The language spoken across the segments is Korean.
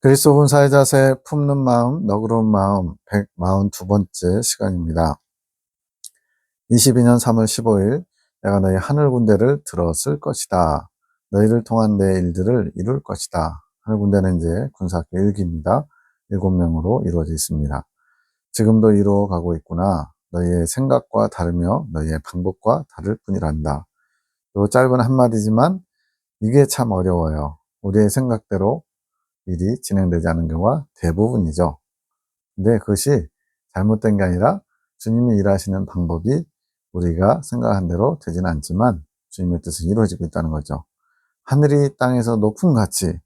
그리스도 본사의 자세 품는 마음, 너그러운 마음 142번째 시간입니다. 22년 3월 15일 내가 너희 하늘 군대를 들었을 것이다. 너희를 통한 내 일들을 이룰 것이다. 하늘 군대는 이제 군사학교 1기입니다. 7명으로 이루어져 있습니다. 지금도 이루어 가고 있구나. 너희의 생각과 다르며 너희의 방법과 다를 뿐이란다. 요 짧은 한마디지만 이게 참 어려워요. 우리의 생각대로 일이 진행되지 않은 경우가 대부분이죠. 근데 그것이 잘못된 게 아니라 주님이 일하시는 방법이 우리가 생각한 대로 되지는 않지만 주님의 뜻은 이루어지고 있다는 거죠. 하늘이 땅에서 높은 같이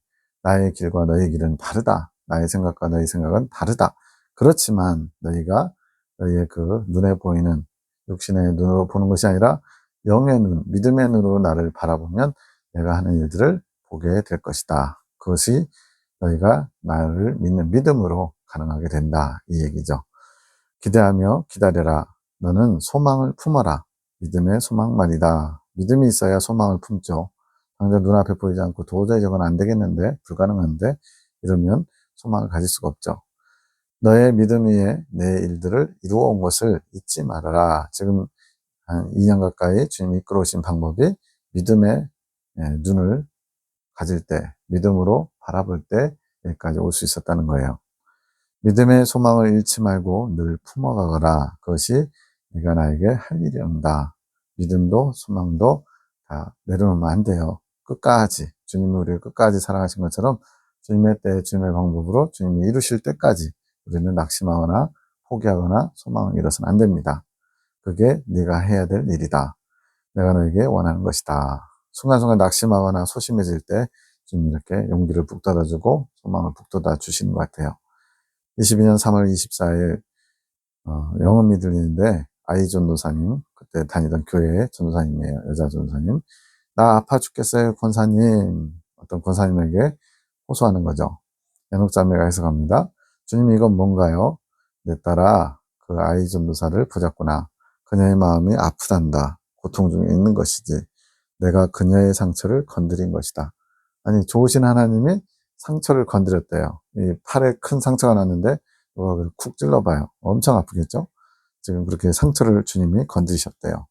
나의 길과 너의 길은 다르다. 나의 생각과 너의 생각은 다르다. 그렇지만 너희가 너희의 그 눈에 보이는 육신의 눈으로 보는 것이 아니라 영의 눈, 믿음의 눈으로 나를 바라보면 내가 하는 일들을 보게 될 것이다. 그것이 너희가 나를 믿는 믿음으로 가능하게 된다. 이 얘기죠. 기대하며 기다려라. 너는 소망을 품어라. 믿음의 소망만이다. 믿음이 있어야 소망을 품죠. 당장 눈앞에 보이지 않고 도저히 저건 안 되겠는데, 불가능한데, 이러면 소망을 가질 수가 없죠. 너의 믿음 위에 내 일들을 이루어 온 것을 잊지 말아라. 지금 한 2년 가까이 주님이 이끌어 오신 방법이 믿음의 예, 눈을 가질 때, 믿음으로 바라볼 때 여기까지 올 수 있었다는 거예요. 믿음의 소망을 잃지 말고 늘 품어가거라. 그것이 네가 나에게 할 일이 온다. 믿음도 소망도 다 내려놓으면 안 돼요. 끝까지 주님이 우리를 끝까지 사랑하신 것처럼 주님의 때 주님의 방법으로 주님이 이루실 때까지 우리는 낙심하거나 포기하거나 소망을 잃어서는 안 됩니다. 그게 네가 해야 될 일이다. 내가 너에게 원하는 것이다. 순간순간 낙심하거나 소심해질 때 좀 이렇게 용기를 북돋아주고 소망을 북돋아 주시는 것 같아요. 22년 3월 24일 어, 영음이 들리는데 아이 전도사님 그때 다니던 교회의 전도사님이에요. 여자 전도사님. 나 아파 죽겠어요 권사님. 어떤 권사님에게 호소하는 거죠. 연옥자매가 해석합니다. 주님 이건 뭔가요? 내 딸아 그 아이 전도사를 보자꾸나. 그녀의 마음이 아프단다. 고통 중에 있는 것이지. 내가 그녀의 상처를 건드린 것이다. 아니 좋으신 하나님이 상처를 건드렸대요. 이 팔에 큰 상처가 났는데 쿡 찔러봐요. 엄청 아프겠죠? 지금 그렇게 상처를 주님이 건드리셨대요.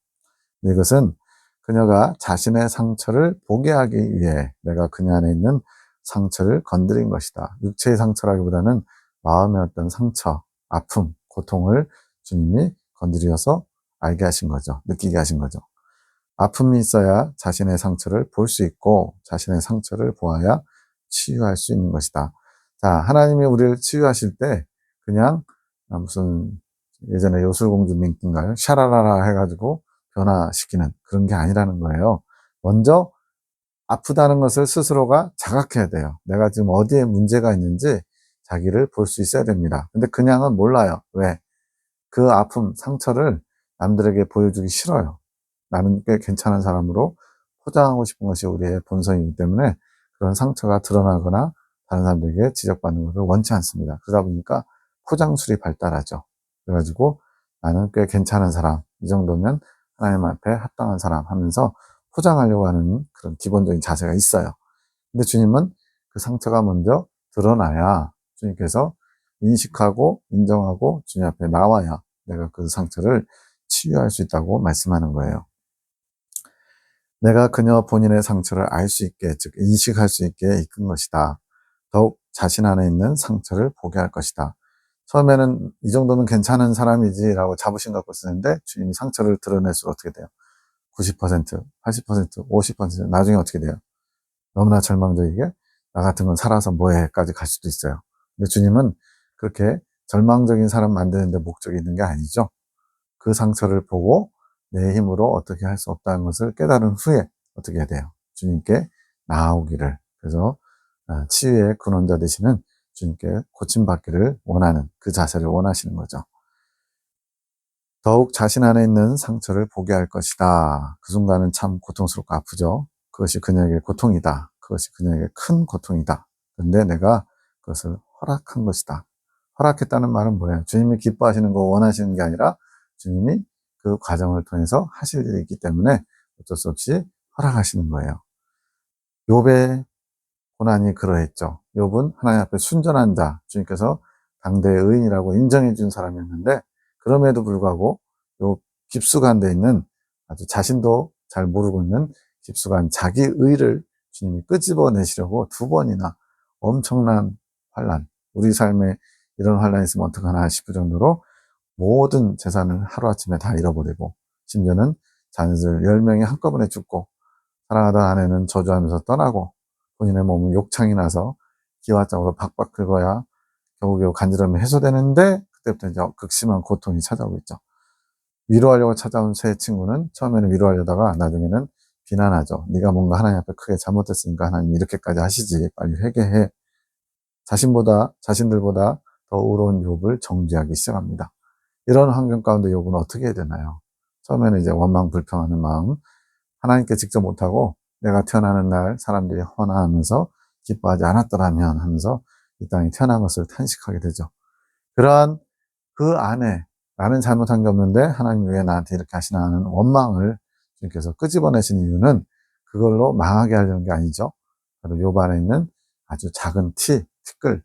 이것은 그녀가 자신의 상처를 보게 하기 위해 내가 그녀 안에 있는 상처를 건드린 것이다. 육체의 상처라기보다는 마음의 어떤 상처, 아픔, 고통을 주님이 건드려서 알게 하신 거죠. 느끼게 하신 거죠. 아픔이 있어야 자신의 상처를 볼 수 있고 자신의 상처를 보아야 치유할 수 있는 것이다. 자, 하나님이 우리를 치유하실 때 그냥 무슨 예전에 요술공주 민기인가요? 샤라라라 해가지고 변화시키는 그런 게 아니라는 거예요. 먼저 아프다는 것을 스스로가 자각해야 돼요. 내가 지금 어디에 문제가 있는지 자기를 볼 수 있어야 됩니다. 근데 그냥은 몰라요. 왜? 그 아픔, 상처를 남들에게 보여주기 싫어요. 나는 꽤 괜찮은 사람으로 포장하고 싶은 것이 우리의 본성이기 때문에 그런 상처가 드러나거나 다른 사람들에게 지적받는 것을 원치 않습니다. 그러다 보니까 포장술이 발달하죠. 그래가지고 나는 꽤 괜찮은 사람, 이 정도면 하나님 앞에 합당한 사람 하면서 포장하려고 하는 그런 기본적인 자세가 있어요. 근데 주님은 그 상처가 먼저 드러나야 주님께서 인식하고 인정하고 주님 앞에 나와야 내가 그 상처를 치유할 수 있다고 말씀하는 거예요. 내가 그녀 본인의 상처를 알 수 있게, 즉, 인식할 수 있게 이끈 것이다. 더욱 자신 안에 있는 상처를 보게 할 것이다. 처음에는 이 정도면 괜찮은 사람이지라고 자부심 갖고 쓰는데 주님이 상처를 드러낼수록 어떻게 돼요? 90%, 80%, 50% 나중에 어떻게 돼요? 너무나 절망적이게 나 같은 건 살아서 뭐해까지 갈 수도 있어요. 근데 주님은 그렇게 절망적인 사람 만드는데 목적이 있는 게 아니죠. 그 상처를 보고 내 힘으로 어떻게 할 수 없다는 것을 깨달은 후에 어떻게 해야 돼요? 주님께 나아오기를. 그래서 아, 치유의 근원자 되시는 주님께 고침받기를 원하는 그 자세를 원하시는 거죠. 더욱 자신 안에 있는 상처를 보게 할 것이다. 그 순간은 참 고통스럽고 아프죠. 그것이 그녀에게 고통이다. 그것이 그녀에게 큰 고통이다. 그런데 내가 그것을 허락한 것이다. 허락했다는 말은 뭐예요? 주님이 기뻐하시는 거 원하시는 게 아니라 주님이 그 과정을 통해서 하실 일이 있기 때문에 어쩔 수 없이 허락하시는 거예요. 욥의 고난이 그러했죠. 욥은 하나님 앞에 순전한 자, 주님께서 당대의 의인이라고 인정해 준 사람이었는데 그럼에도 불구하고 요 깊숙한 데 있는 아주 자신도 잘 모르고 있는 깊숙한 자기 의를 주님이 끄집어내시려고 두 번이나 엄청난 환란, 우리 삶에 이런 환란이 있으면 어떡하나 싶을 정도로 모든 재산을 하루아침에 다 잃어버리고 심지어는 자녀들 10명이 한꺼번에 죽고 사랑하던 아내는 저주하면서 떠나고 본인의 몸은 욕창이 나서 기와장으로 박박 긁어야 겨우겨우 간지럼이 해소되는데 그때부터 이제 극심한 고통이 찾아오고 있죠. 위로하려고 찾아온 새 친구는 처음에는 위로하려다가 나중에는 비난하죠. 네가 뭔가 하나님 앞에 크게 잘못했으니까 하나님 이렇게까지 하시지 빨리 회개해. 자신보다 자신들보다 더 의로운 욥을 정죄하기 시작합니다. 이런 환경 가운데 욥은 어떻게 해야 되나요? 처음에는 이제 원망 불평하는 마음, 하나님께 직접 못하고 내가 태어나는 날 사람들이 헌화하면서 기뻐하지 않았더라면 하면서 이 땅에 태어난 것을 탄식하게 되죠. 그러한 그 안에 나는 잘못한 게 없는데 하나님 왜 나한테 이렇게 하시나 하는 원망을 주님께서 끄집어내신 이유는 그걸로 망하게 하려는 게 아니죠. 바로 요 안에 있는 아주 작은 티, 티끌,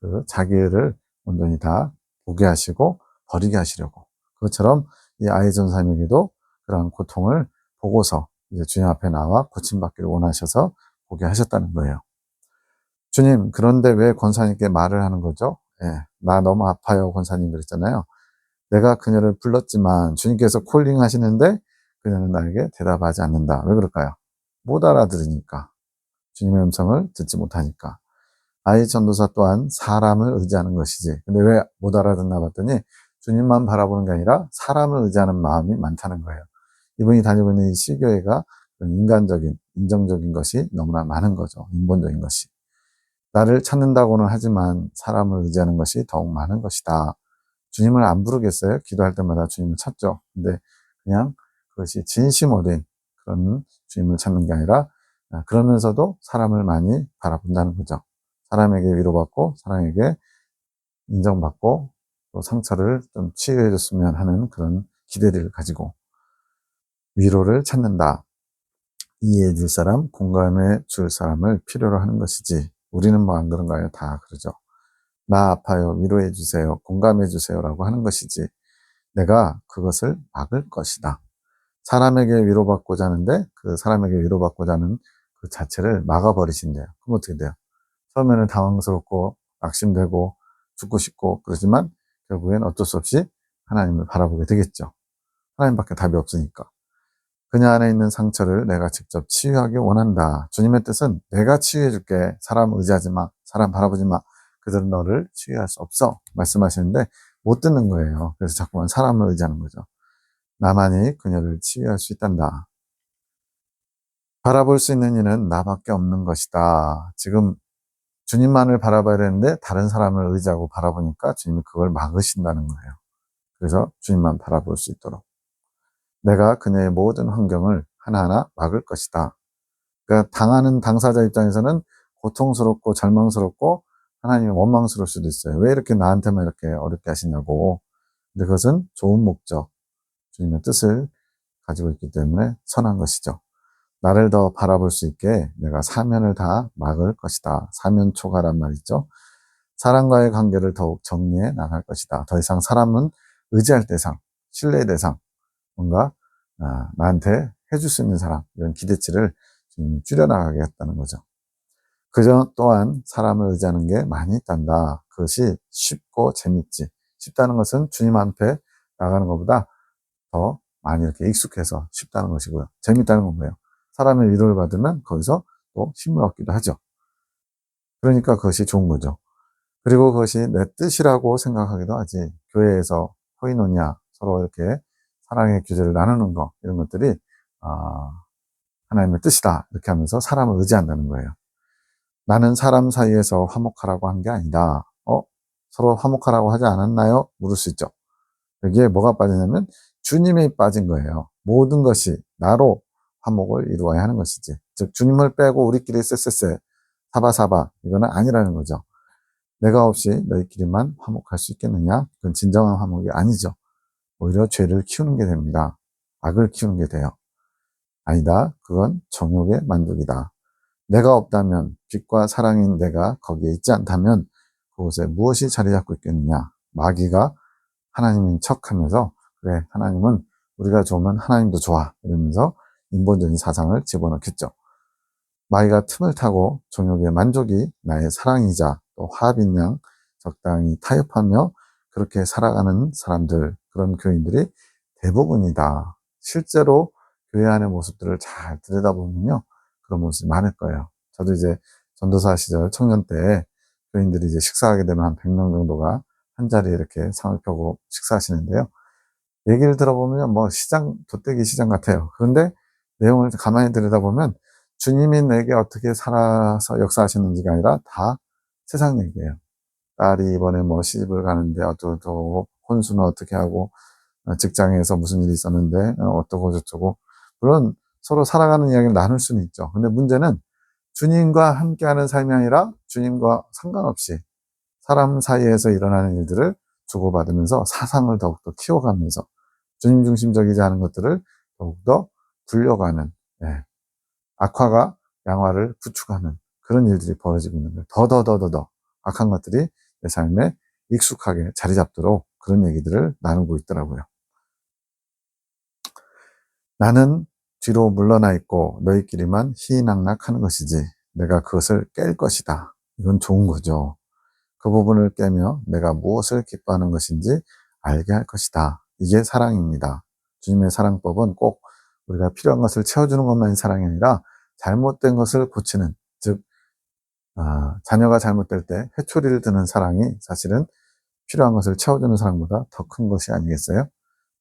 그 자기를 온전히 다 보게 하시고 버리게 하시려고. 그것처럼 이 아이 전사님에게도 그러한 고통을 보고서 이제 주님 앞에 나와 고침받기를 원하셔서 보게 하셨다는 거예요. 주님, 그런데 왜 권사님께 말을 하는 거죠? 예, 나 너무 아파요, 권사님 그랬잖아요. 내가 그녀를 불렀지만 주님께서 콜링 하시는데 그녀는 나에게 대답하지 않는다. 왜 그럴까요? 못 알아들으니까. 주님의 음성을 듣지 못하니까. 아이 전도사 또한 사람을 의지하는 것이지. 근데 왜 못 알아듣나 봤더니 주님만 바라보는 게 아니라 사람을 의지하는 마음이 많다는 거예요. 이분이 다니고 있는 이 시교회가 인간적인, 인정적인 것이 너무나 많은 거죠. 인본적인 것이. 나를 찾는다고는 하지만 사람을 의지하는 것이 더욱 많은 것이다. 주님을 안 부르겠어요? 기도할 때마다 주님을 찾죠. 근데 그냥 그것이 진심 어린 그런 주님을 찾는 게 아니라 아, 그러면서도 사람을 많이 바라본다는 거죠. 사람에게 위로받고 사람에게 인정받고 또 상처를 좀 치유해 줬으면 하는 그런 기대를 가지고 위로를 찾는다. 이해해 줄 사람, 공감해 줄 사람을 필요로 하는 것이지. 우리는 뭐 안 그런가요? 다 그러죠. 나 아파요. 위로해 주세요. 공감해 주세요라고 하는 것이지. 내가 그것을 막을 것이다. 사람에게 위로받고자 하는데 그 사람에게 위로받고자 하는 그 자체를 막아버리신대요. 그럼 어떻게 돼요? 처음에는 당황스럽고 낙심되고 죽고 싶고 그러지만 결국엔 어쩔 수 없이 하나님을 바라보게 되겠죠. 하나님밖에 답이 없으니까. 그녀 안에 있는 상처를 내가 직접 치유하기 원한다. 주님의 뜻은 내가 치유해 줄게. 사람 의지하지 마. 사람 바라보지 마. 그들은 너를 치유할 수 없어. 말씀하시는데 못 듣는 거예요. 그래서 자꾸만 사람을 의지하는 거죠. 나만이 그녀를 치유할 수 있단다. 바라볼 수 있는 이는 나밖에 없는 것이다. 지금 주님만을 바라봐야 되는데 다른 사람을 의지하고 바라보니까 주님이 그걸 막으신다는 거예요. 그래서 주님만 바라볼 수 있도록. 내가 그녀의 모든 환경을 하나하나 막을 것이다. 그러니까 당하는 당사자 입장에서는 고통스럽고 절망스럽고 하나님이 원망스러울 수도 있어요. 왜 이렇게 나한테만 이렇게 어렵게 하시냐고. 근데 그것은 좋은 목적, 주님의 뜻을 가지고 있기 때문에 선한 것이죠. 나를 더 바라볼 수 있게 내가 사면을 다 막을 것이다. 사면 초과란 말이죠. 사람과의 관계를 더욱 정리해 나갈 것이다. 더 이상 사람은 의지할 대상, 신뢰의 대상, 뭔가 아, 나한테 해줄 수 있는 사람 이런 기대치를 줄여나가겠다는 거죠. 그저 또한 사람을 의지하는 게 많이 있단다. 그것이 쉽고 재밌지. 쉽다는 것은 주님 앞에 나가는 것보다 더 많이 이렇게 익숙해서 쉽다는 것이고요. 재밌다는 건 뭐예요? 사람의 위로를 받으면 거기서 또 힘을 얻기도 하죠. 그러니까 그것이 좋은 거죠. 그리고 그것이 내 뜻이라고 생각하기도 하지. 교회에서 코이노냐 서로 이렇게 사랑의 규제를 나누는 거 이런 것들이 어, 하나님의 뜻이다 이렇게 하면서 사람을 의지한다는 거예요. 나는 사람 사이에서 화목하라고 한 게 아니다. 어? 서로 화목하라고 하지 않았나요? 물을 수 있죠. 여기에 뭐가 빠지냐면 주님이 빠진 거예요. 모든 것이 나로 화목을 이루어야 하는 것이지. 즉 주님을 빼고 우리끼리 쎄쎄쎄 사바사바 이거는 아니라는 거죠. 내가 없이 너희끼리만 화목할 수 있겠느냐? 그건 진정한 화목이 아니죠. 오히려 죄를 키우는 게 됩니다. 악을 키우는 게 돼요. 아니다. 그건 정욕의 만족이다. 내가 없다면 빛과 사랑인 내가 거기에 있지 않다면 그곳에 무엇이 자리 잡고 있겠느냐. 마귀가 하나님인 척 하면서 그래 하나님은 우리가 좋으면 하나님도 좋아 이러면서 인본적인 사상을 집어넣겠죠. 마귀가 틈을 타고 종욕의 만족이 나의 사랑이자 또 화합인 양 적당히 타협하며 그렇게 살아가는 사람들 그런 교인들이 대부분이다. 실제로 교회 안의 모습들을 잘 들여다보면요. 그런 모습이 많을 거예요. 저도 이제 전도사 시절 청년 때 교인들이 이제 식사하게 되면 한 100명 정도가 한 자리에 이렇게 상을 펴고 식사하시는데요. 얘기를 들어보면 뭐 시장, 돗대기 시장 같아요. 그런데 내용을 가만히 들여다보면 주님이 내게 어떻게 살아서 역사하셨는지가 아니라 다 세상 얘기예요. 딸이 이번에 뭐 시집을 가는데 어쩌고 혼수는 어떻게 하고 어, 직장에서 무슨 일이 있었는데 어, 어떠고 저쩌고 물론 서로 살아가는 이야기를 나눌 수는 있죠. 근데 문제는 주님과 함께하는 삶이 아니라 주님과 상관없이 사람 사이에서 일어나는 일들을 주고받으면서 사상을 더욱더 키워가면서 주님 중심적이지 않은 것들을 더욱더 불려가는 예. 악화가 양화를 부축하는 그런 일들이 벌어지고 있는 거예요. 더더더더더 악한 것들이 내 삶에 익숙하게 자리 잡도록 그런 얘기들을 나누고 있더라고요. 나는 뒤로 물러나 있고 너희끼리만 희낙낙하는 것이지 내가 그것을 깰 것이다. 이건 좋은 거죠. 그 부분을 깨며 내가 무엇을 기뻐하는 것인지 알게 할 것이다. 이게 사랑입니다. 주님의 사랑법은 꼭 우리가 필요한 것을 채워주는 것만이 사랑이 아니라 잘못된 것을 고치는, 즉, 아, 자녀가 잘못될 때 회초리를 드는 사랑이 사실은 필요한 것을 채워주는 사랑보다 더 큰 것이 아니겠어요?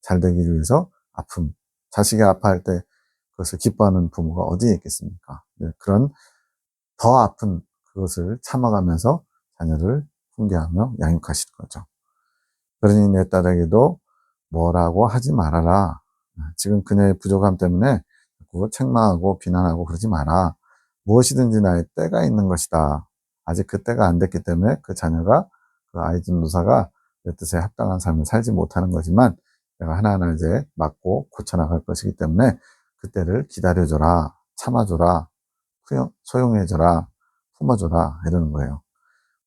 잘 되기 위해서 아픔, 자식이 아파할 때 그것을 기뻐하는 부모가 어디에 있겠습니까? 네, 그런 더 아픈 그것을 참아가면서 자녀를 훈계하며 양육하시는 거죠. 그러니 내 딸에게도 뭐라고 하지 말아라. 지금 그녀의 부족함 때문에 그거 책망하고 비난하고 그러지 마라. 무엇이든지 나의 때가 있는 것이다. 아직 그 때가 안 됐기 때문에 그 자녀가 그 아이 전도사가 내 뜻에 합당한 삶을 살지 못하는 거지만 내가 하나하나 이제 맞고 고쳐나갈 것이기 때문에 그때를 기다려줘라, 참아줘라, 소용해줘라, 품어줘라 이러는 거예요.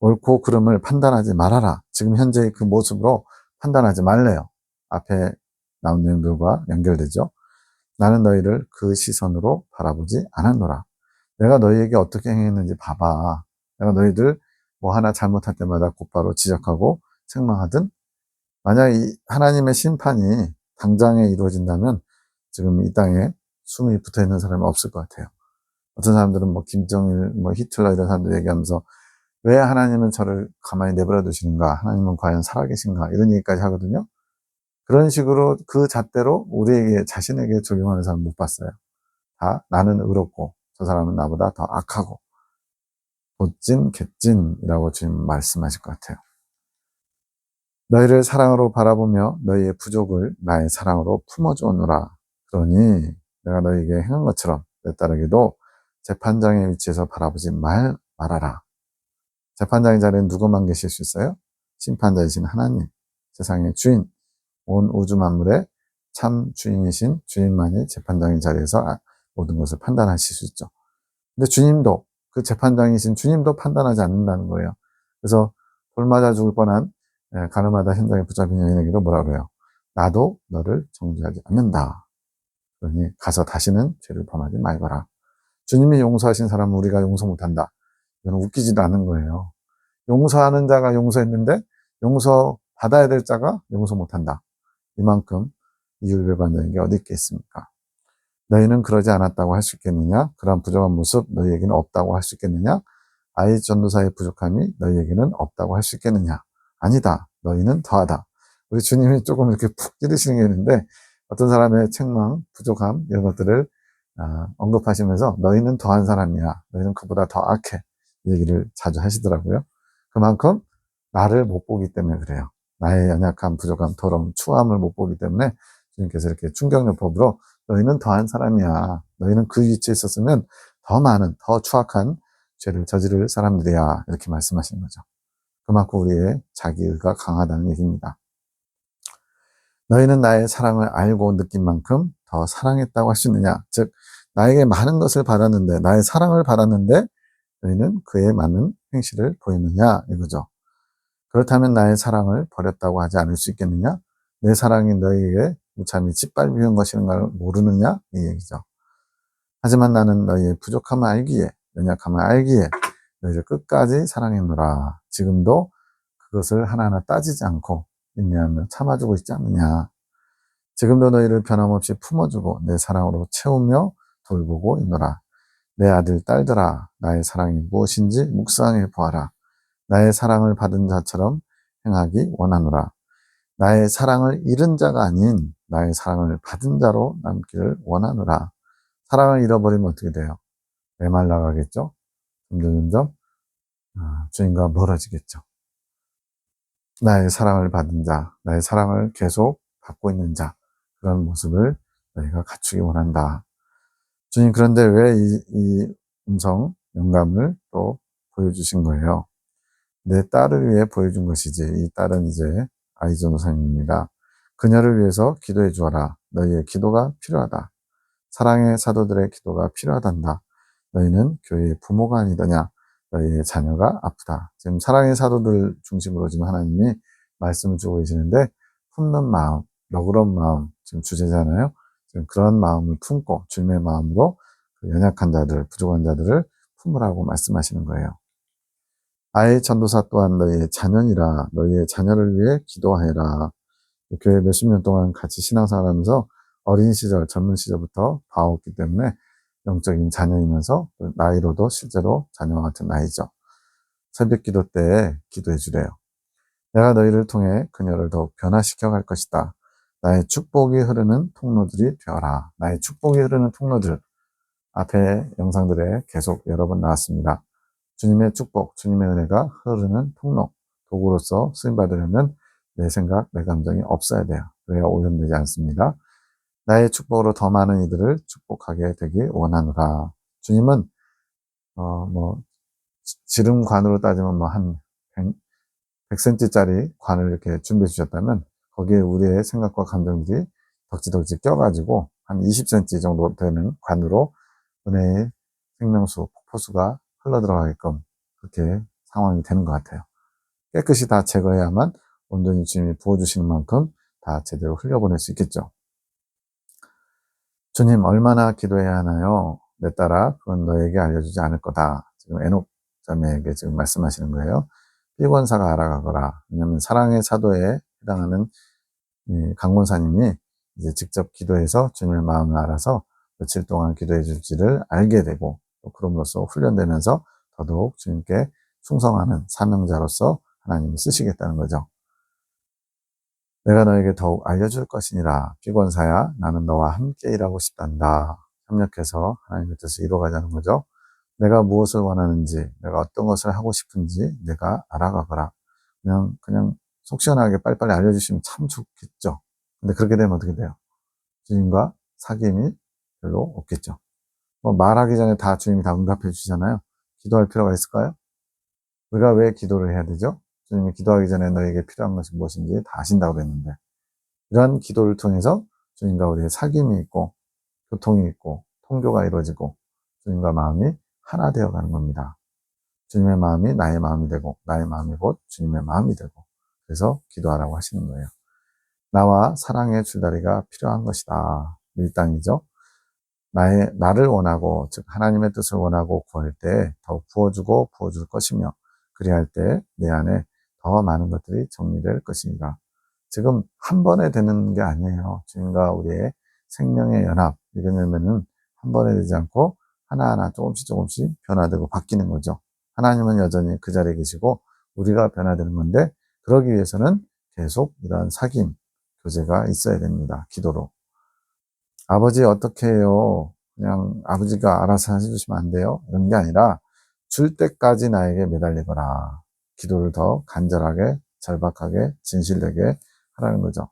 옳고 그름을 판단하지 말아라. 지금 현재의 그 모습으로 판단하지 말래요. 앞에 나온 내용들과 연결되죠. 나는 너희를 그 시선으로 바라보지 않았노라. 내가 너희에게 어떻게 행했는지 봐봐. 내가 너희들 뭐 하나 잘못할 때마다 곧바로 지적하고 책망하든 만약 이 하나님의 심판이 당장에 이루어진다면 지금 이 땅에 숨이 붙어 있는 사람이 없을 것 같아요. 어떤 사람들은 뭐 김정일, 뭐 히틀러 이런 사람들 얘기하면서 왜 하나님은 저를 가만히 내버려 두시는가? 하나님은 과연 살아계신가? 이런 얘기까지 하거든요. 그런 식으로 그 잣대로 우리에게 자신에게 적용하는 사람 못 봤어요. 다 나는 의롭고 저 사람은 나보다 더 악하고 도찐 개찐이라고 지금 말씀하실 것 같아요. 너희를 사랑으로 바라보며 너희의 부족을 나의 사랑으로 품어주오노라. 그러니 내가 너희에게 행한 것처럼 내 딸에게도 재판장의 위치에서 바라보지 말, 말아라. 재판장의 자리에 누구만 계실 수 있어요? 심판자이신 하나님, 세상의 주인, 온 우주 만물의 참 주인이신 주님만이 재판장의 자리에서 아, 모든 것을 판단하실 수 있죠. 근데 주님도 그 재판장이신 주님도 판단하지 않는다는 거예요. 그래서 돌 맞아 죽을 뻔한 예, 가늠하다 현장에 붙잡힌 여인에게도 뭐라 그래요? 나도 너를 정죄하지 않는다. 그러니 가서 다시는 죄를 범하지 말거라. 주님이 용서하신 사람은 우리가 용서 못한다. 이건 웃기지도 않은 거예요. 용서하는 자가 용서했는데 용서 받아야 될 자가 용서 못한다. 이만큼 이율배반적인 게 어디 있겠습니까? 너희는 그러지 않았다고 할 수 있겠느냐? 그러한 부족한 모습 너희에게는 없다고 할 수 있겠느냐? 아이 전도사의 부족함이 너희에게는 없다고 할 수 있겠느냐? 아니다. 너희는 더하다. 우리 주님이 조금 이렇게 푹 찌르시는 게 있는데 어떤 사람의 책망, 부족함 이런 것들을 아, 언급하시면서 너희는 더한 사람이야. 너희는 그보다 더 악해. 얘기를 자주 하시더라고요. 그만큼 나를 못 보기 때문에 그래요. 나의 연약함, 부족함, 더러움, 추함을 못 보기 때문에 주님께서 이렇게 충격요법으로 너희는 더한 사람이야. 너희는 그 위치에 있었으면 더 많은, 더 추악한 죄를 저지를 사람들이야. 이렇게 말씀하시는 거죠. 그만큼 우리의 자기의가 강하다는 얘기입니다. 너희는 나의 사랑을 알고 느낀 만큼 더 사랑했다고 할 수 있느냐? 즉, 나에게 많은 것을 받았는데, 나의 사랑을 받았는데, 너희는 그에 맞는 행실을 보이느냐 이거죠. 그렇다면 나의 사랑을 버렸다고 하지 않을 수 있겠느냐? 내 사랑이 너희에게 무참히 짓밟히는 것인 걸 모르느냐? 이 얘기죠. 하지만 나는 너희의 부족함을 알기에, 연약함을 알기에 너희를 끝까지 사랑했노라. 지금도 그것을 하나하나 따지지 않고 인내하며 참아주고 있지 않느냐. 지금도 너희를 변함없이 품어주고 내 사랑으로 채우며 돌보고 있노라. 내 아들, 딸들아, 나의 사랑이 무엇인지 묵상해 보아라. 나의 사랑을 받은 자처럼 행하기 원하노라. 나의 사랑을 잃은 자가 아닌 나의 사랑을 받은 자로 남기를 원하노라. 사랑을 잃어버리면 어떻게 돼요? 메말라가겠죠? 점점, 점점, 아, 주님과 멀어지겠죠. 나의 사랑을 받은 자, 나의 사랑을 계속 받고 있는 자, 그런 모습을 너희가 갖추기 원한다. 주님, 그런데 왜 이, 이 음성, 영감을 또 보여주신 거예요? 내 딸을 위해 보여준 것이지, 이 딸은 이제 아이전도사님입니다. 그녀를 위해서 기도해 주어라. 너희의 기도가 필요하다. 사랑의 사도들의 기도가 필요하단다. 너희는 교회의 부모가 아니더냐. 너희의 자녀가 아프다. 지금 사랑의 사도들 중심으로 지금 하나님이 말씀을 주고 계시는데 품는 마음, 너그러운 마음 지금 주제잖아요. 지금 그런 마음을 품고 주님의 마음으로 그 연약한 자들, 부족한 자들을 품으라고 말씀하시는 거예요. 아이 전도사 또한 너희의 자녀니라 너희의 자녀를 위해 기도하라. 교회 몇십 년 동안 같이 신앙생활하면서 어린 시절, 젊은 시절부터 봐왔기 때문에 영적인 자녀이면서 나이로도 실제로 자녀와 같은 나이죠. 새벽 기도 때 기도해 주래요. 내가 너희를 통해 그녀를 더욱 변화시켜 갈 것이다. 나의 축복이 흐르는 통로들이 되어라. 나의 축복이 흐르는 통로들. 앞에 영상들에 계속 여러 번 나왔습니다. 주님의 축복, 주님의 은혜가 흐르는 통로, 도구로서 쓰임받으려면 내 생각, 내 감정이 없어야 돼요. 그래야 오염되지 않습니다. 나의 축복으로 더 많은 이들을 축복하게 되기 원하노라. 주님은 어 뭐 지름관으로 따지면 뭐한 100cm짜리 관을 이렇게 준비해 주셨다면 거기에 우리의 생각과 감정들이 덕지덕지 껴가지고 한 20cm 정도 되는 관으로 은혜의 생명수, 폭포수가 흘러 들어가게끔 그렇게 상황이 되는 것 같아요. 깨끗이 다 제거해야만 온전히 주님이 부어주시는 만큼 다 제대로 흘려보낼 수 있겠죠. 주님 얼마나 기도해야 하나요? 내 딸아 그건 너에게 알려주지 않을 거다. 지금 에녹 자매에게 지금 말씀하시는 거예요. 피권사가 알아가거라. 왜냐하면 사랑의 사도에 해당하는 강권사님이 이제 직접 기도해서 주님의 마음을 알아서 며칠 동안 기도해 줄지를 알게 되고 또 그럼으로써 훈련되면서 더더욱 주님께 충성하는 사명자로서 하나님이 쓰시겠다는 거죠. 내가 너에게 더욱 알려줄 것이니라. 피권사야, 나는 너와 함께 일하고 싶단다. 협력해서 하나님의 뜻을 이루어가자는 거죠. 내가 무엇을 원하는지, 내가 어떤 것을 하고 싶은지 내가 알아가거라. 그냥, 그냥 속 시원하게 빨리빨리 알려주시면 참 좋겠죠. 근데 그렇게 되면 어떻게 돼요? 주님과 사귐이 별로 없겠죠. 뭐 말하기 전에 다 주님이 다 응답해 주시잖아요. 기도할 필요가 있을까요? 우리가 왜 기도를 해야 되죠? 주님이 기도하기 전에 너에게 필요한 것이 무엇인지 다 아신다고 그랬는데 이런 기도를 통해서 주님과 우리의 사귐이 있고 교통이 있고 통교가 이루어지고 주님과 마음이 하나 되어 가는 겁니다. 주님의 마음이 나의 마음이 되고 나의 마음이 곧 주님의 마음이 되고 그래서 기도하라고 하시는 거예요. 나와 사랑의 줄다리가 필요한 것이다. 밀당이죠. 나의 나를 원하고 즉 하나님의 뜻을 원하고 구할 때 더욱 부어주고 부어줄 것이며 그리할 때 내 안에 더 많은 것들이 정리될 것입니다. 지금 한 번에 되는 게 아니에요. 주님과 우리의 생명의 연합, 이러냐면은 한 번에 되지 않고 하나하나 조금씩 조금씩 변화되고 바뀌는 거죠. 하나님은 여전히 그 자리에 계시고 우리가 변화되는 건데 그러기 위해서는 계속 이러한 사귐, 교제가 있어야 됩니다. 기도로. 아버지 어떻게 해요? 그냥 아버지가 알아서 해주시면 안 돼요? 이런 게 아니라 줄 때까지 나에게 매달리거라. 기도를 더 간절하게, 절박하게, 진실되게 하라는 거죠.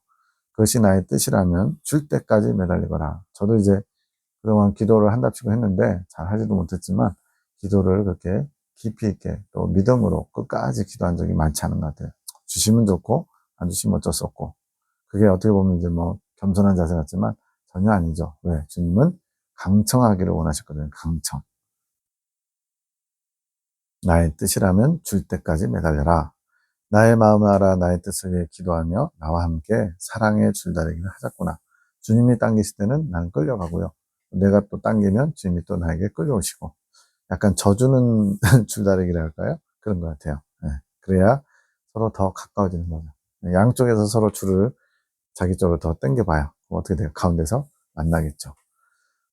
그것이 나의 뜻이라면 줄 때까지 매달리거라. 저도 이제 그동안 기도를 한답시고 했는데 잘 하지도 못했지만 기도를 그렇게 깊이 있게 또 믿음으로 끝까지 기도한 적이 많지 않은 것 같아요. 주시면 좋고 안 주시면 어쩔 수 없고 그게 어떻게 보면 이제 뭐 겸손한 자세 같지만 전혀 아니죠. 왜? 주님은 강청하기를 원하셨거든요. 강청. 나의 뜻이라면 줄 때까지 매달려라. 나의 마음을 알아 나의 뜻을 위해 기도하며 나와 함께 사랑의 줄다리기를 하자꾸나. 주님이 당기실 때는 난 끌려가고요. 내가 또 당기면 주님이 또 나에게 끌려오시고. 약간 져주는 줄다리기를 할까요? 그런 것 같아요. 예, 그래야 서로 더 가까워지는 거죠. 양쪽에서 서로 줄을 자기 쪽으로 더 당겨봐요. 그럼 어떻게 돼요? 가운데서 만나겠죠.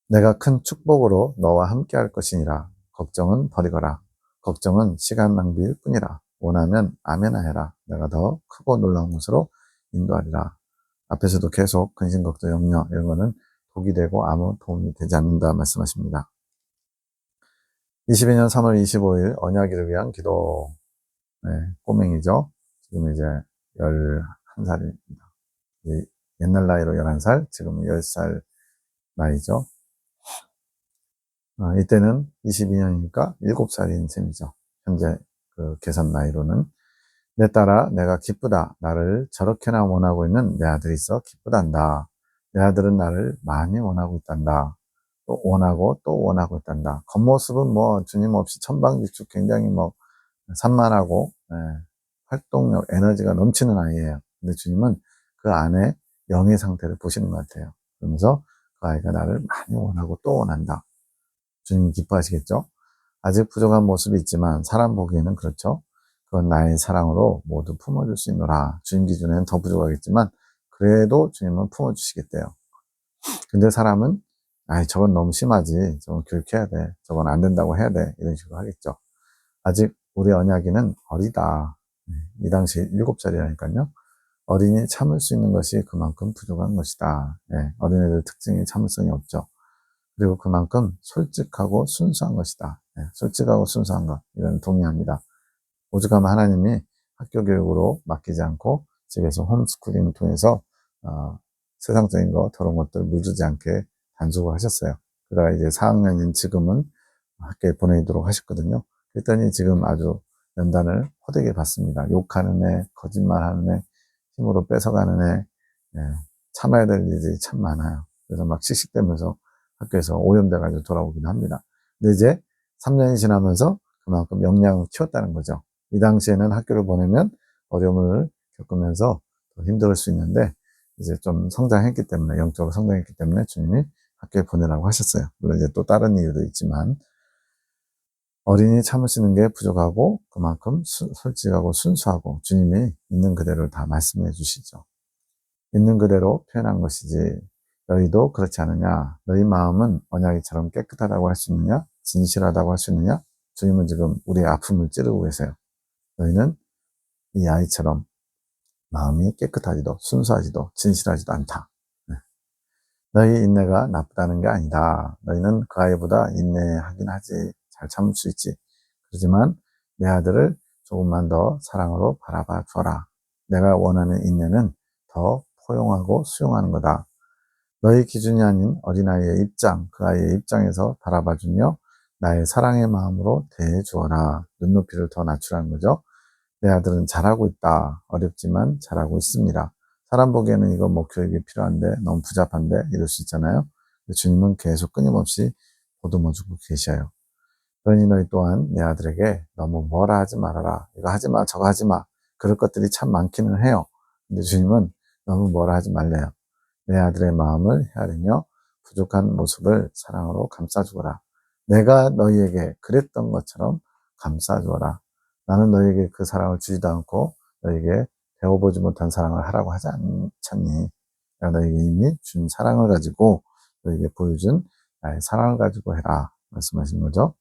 내가 큰 축복으로 너와 함께 할 것이니라. 걱정은 버리거라. 걱정은 시간 낭비일 뿐이라. 원하면 아멘하 해라. 내가 더 크고 놀라운 것으로 인도하리라. 앞에서도 계속 근심, 걱정, 염려 이런 거는 독이 되고 아무 도움이 되지 않는다 말씀하십니다. 22년 3월 25일 언약일을 위한 기도. 네, 꼬맹이죠. 지금 이제 11살입니다. 옛날 나이로 11살, 지금은 10살 나이죠. 어, 이때는 22년이니까 7살인 셈이죠. 현재 그 계산 나이로는. 내 딸아, 내가 기쁘다. 나를 저렇게나 원하고 있는 내 아들이 있어 기쁘단다. 내 아들은 나를 많이 원하고 있단다. 또 원하고 또 원하고 있단다. 겉모습은 뭐 주님 없이 천방지축 굉장히 뭐 산만하고 예, 활동력, 에너지가 넘치는 아이예요. 근데 주님은 그 안에 영의 상태를 보시는 것 같아요. 그러면서 그 아이가 나를 많이 원하고 또 원한다. 주님 기뻐하시겠죠? 아직 부족한 모습이 있지만 사람 보기에는 그렇죠. 그건 나의 사랑으로 모두 품어줄 수 있노라. 주님 기준에는 더 부족하겠지만 그래도 주님은 품어주시겠대요. 근데 사람은 아이 저건 너무 심하지. 저건 교육해야 돼. 저건 안 된다고 해야 돼. 이런 식으로 하겠죠. 아직 우리 언약이는 어리다. 이 당시 일곱 살이라니까요. 어린이 참을 수 있는 것이 그만큼 부족한 것이다. 네, 어린애들 특징이 참을성이 없죠. 그리고 그만큼 솔직하고 순수한 것이다. 네, 솔직하고 순수한 것. 이건 동의합니다. 오죽하면 하나님이 학교 교육으로 맡기지 않고 집에서 홈스쿨링을 통해서 어, 세상적인 거, 더러운 것들 물주지 않게 단속을 하셨어요. 그러다가 이제 4학년인 지금은 학교에 보내도록 하셨거든요. 그랬더니 지금 아주 연단을 호되게 받습니다. 욕하는 애, 거짓말하는 애, 힘으로 뺏어가는 애, 예, 참아야 될 일이 참 많아요. 그래서 막 씩씩대면서 학교에서 오염돼가지고 돌아오긴 합니다. 근데 이제 3년이 지나면서 그만큼 역량을 키웠다는 거죠. 이 당시에는 학교를 보내면 어려움을 겪으면서 더 힘들 수 있는데 이제 좀 성장했기 때문에 영적으로 성장했기 때문에 주님이 학교에 보내라고 하셨어요. 물론 이제 또 다른 이유도 있지만 어린이 참으시는 게 부족하고 그만큼 수, 솔직하고 순수하고 주님이 있는 그대로 다 말씀해 주시죠. 있는 그대로 표현한 것이지 너희도 그렇지 않느냐? 너희 마음은 언약이처럼 깨끗하다고 할 수 있느냐? 진실하다고 할 수 있느냐? 주님은 지금 우리의 아픔을 찌르고 계세요. 너희는 이 아이처럼 마음이 깨끗하지도 순수하지도 진실하지도 않다. 네. 너희 인내가 나쁘다는 게 아니다. 너희는 그 아이보다 인내하긴 하지. 잘 참을 수 있지. 그렇지만 내 아들을 조금만 더 사랑으로 바라봐 줘라. 내가 원하는 인내는 더 포용하고 수용하는 거다. 너희 기준이 아닌 어린아이의 입장, 그 아이의 입장에서 바라봐 주며 나의 사랑의 마음으로 대해 주어라. 눈높이를 더 낮추라는 거죠. 내 아들은 잘하고 있다. 어렵지만 잘하고 있습니다. 사람 보기에는 이거 뭐 교육이 필요한데 너무 부잡한데 이럴 수 있잖아요. 주님은 계속 끊임없이 보듬어주고 계셔요. 그러니 너희 또한 내 아들에게 너무 뭐라 하지 말아라. 이거 하지 마, 저거 하지 마. 그럴 것들이 참 많기는 해요. 근데 주님은 너무 뭐라 하지 말래요. 내 아들의 마음을 헤아리며 부족한 모습을 사랑으로 감싸주거라. 내가 너희에게 그랬던 것처럼 감싸주어라. 나는 너희에게 그 사랑을 주지도 않고 너희에게 배워보지 못한 사랑을 하라고 하지 않잖니. 내가 너희에게 이미 준 사랑을 가지고 너희에게 보여준 나의 사랑을 가지고 해라. 말씀하신 거죠.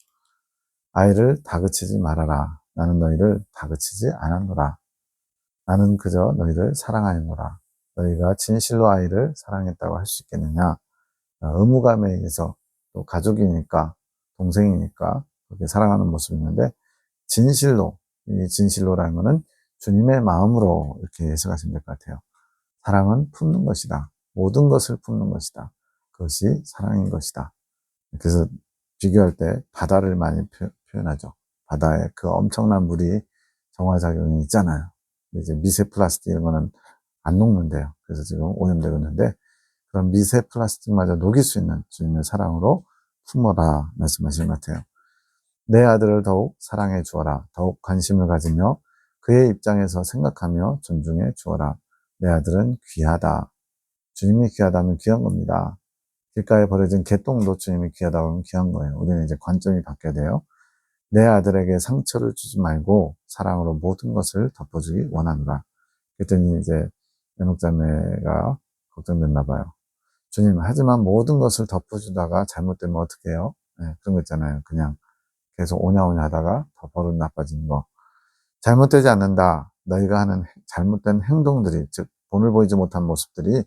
아이를 다그치지 말아라. 나는 너희를 다그치지 않았노라. 나는 그저 너희를 사랑하였노라. 너희가 진실로 아이를 사랑했다고 할 수 있겠느냐? 어, 의무감에 의해서 또 가족이니까 동생이니까 그렇게 사랑하는 모습이 있는데 진실로 이 진실로라는 것은 주님의 마음으로 이렇게 해석하시면 될 것 같아요. 사랑은 품는 것이다. 모든 것을 품는 것이다. 그것이 사랑인 것이다. 그래서 비교할 때 바다를 많이 표현하죠. 바다에 그 엄청난 물이 정화작용이 있잖아요. 이제 미세 플라스틱 이런 거는 안 녹는데요. 그래서 지금 오염되고 있는데 그런 미세 플라스틱마저 녹일 수 있는 주님의 사랑으로 품어라 말씀하시는 것 같아요. 내 아들을 더욱 사랑해 주어라. 더욱 관심을 가지며 그의 입장에서 생각하며 존중해 주어라. 내 아들은 귀하다. 주님이 귀하다면 귀한 겁니다. 길가에 버려진 개똥도 주님이 귀하다고 하면 귀한 거예요. 우리는 이제 관점이 바뀌어야 돼요. 내 아들에게 상처를 주지 말고 사랑으로 모든 것을 덮어주기 원하노라. 그랬더니 이제 연옥자매가 걱정됐나 봐요. 주님, 하지만 모든 것을 덮어주다가 잘못되면 어떻게 해요? 네, 그런 거 있잖아요. 그냥 계속 오냐오냐 하다가 더 버릇 나빠지는 거. 잘못되지 않는다. 너희가 하는 잘못된 행동들이, 즉, 본을 보이지 못한 모습들이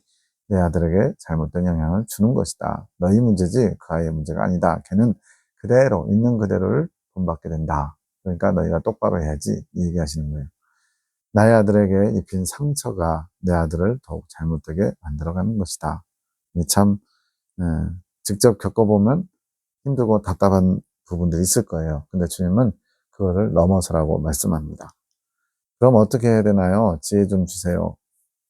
내 아들에게 잘못된 영향을 주는 것이다. 너희 문제지 그 아이의 문제가 아니다. 걔는 그대로, 있는 그대로를 본받게 된다. 그러니까 너희가 똑바로 해야지. 이 얘기 하시는 거예요. 나의 아들에게 입힌 상처가 내 아들을 더욱 잘못되게 만들어가는 것이다. 참, 예, 직접 겪어보면 힘들고 답답한 부분들이 있을 거예요. 근데 주님은 그거를 넘어서라고 말씀합니다. 그럼 어떻게 해야 되나요? 지혜 좀 주세요.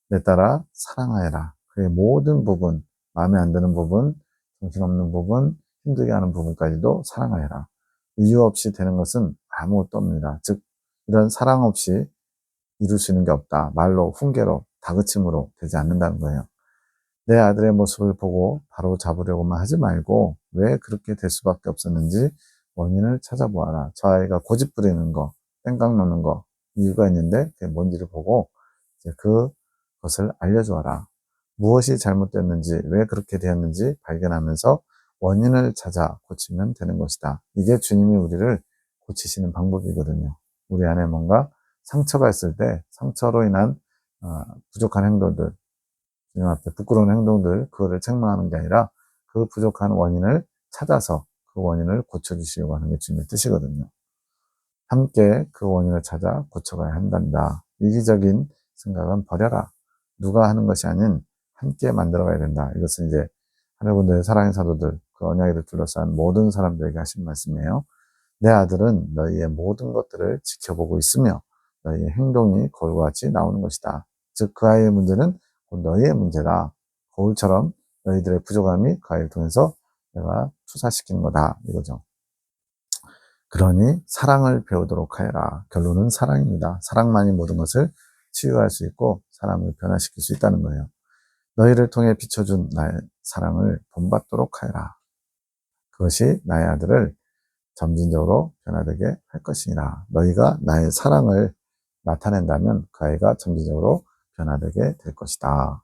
내 따라 사랑하여라. 그의 모든 부분, 마음에 안 드는 부분, 정신없는 부분, 힘들게 하는 부분까지도 사랑하여라. 이유 없이 되는 것은 아무것도 없습니다. 즉, 이런 사랑 없이 이룰 수 있는 게 없다. 말로, 훈계로, 다그침으로 되지 않는다는 거예요. 내 아들의 모습을 보고 바로 잡으려고만 하지 말고 왜 그렇게 될 수밖에 없었는지 원인을 찾아보아라. 저 아이가 고집 부리는 거, 땡깡 노는 거, 이유가 있는데 그게 뭔지를 보고 이제 그것을 알려주어라. 무엇이 잘못됐는지, 왜 그렇게 되었는지 발견하면서 원인을 찾아 고치면 되는 것이다. 이게 주님이 우리를 고치시는 방법이거든요. 우리 안에 뭔가 상처가 있을 때 상처로 인한 어, 부족한 행동들, 주님 앞에 부끄러운 행동들, 그거를 책망하는 게 아니라 그 부족한 원인을 찾아서 그 원인을 고쳐주시려고 하는 게 주님의 뜻이거든요. 함께 그 원인을 찾아 고쳐가야 한단다. 이기적인 생각은 버려라. 누가 하는 것이 아닌 함께 만들어가야 된다. 이것은 이제 하늘군대의 사랑의 사도들, 그 언약을 둘러싼 모든 사람들에게 하신 말씀이에요. 내 아들은 너희의 모든 것들을 지켜보고 있으며 너희의 행동이 거울과 같이 나오는 것이다. 즉 그 아이의 문제는 곧 너희의 문제다. 거울처럼 너희들의 부족함이 그 아이를 통해서 내가 투사시키는 거다. 이거죠. 그러니 사랑을 배우도록 하여라. 결론은 사랑입니다. 사랑만이 모든 것을 치유할 수 있고 사람을 변화시킬 수 있다는 거예요. 너희를 통해 비춰준 나의 사랑을 본받도록 하여라. 그것이 나의 아들을 점진적으로 변화되게 할 것이니라. 너희가 나의 사랑을 나타낸다면 그 아이가 점진적으로 변화되게 될 것이다.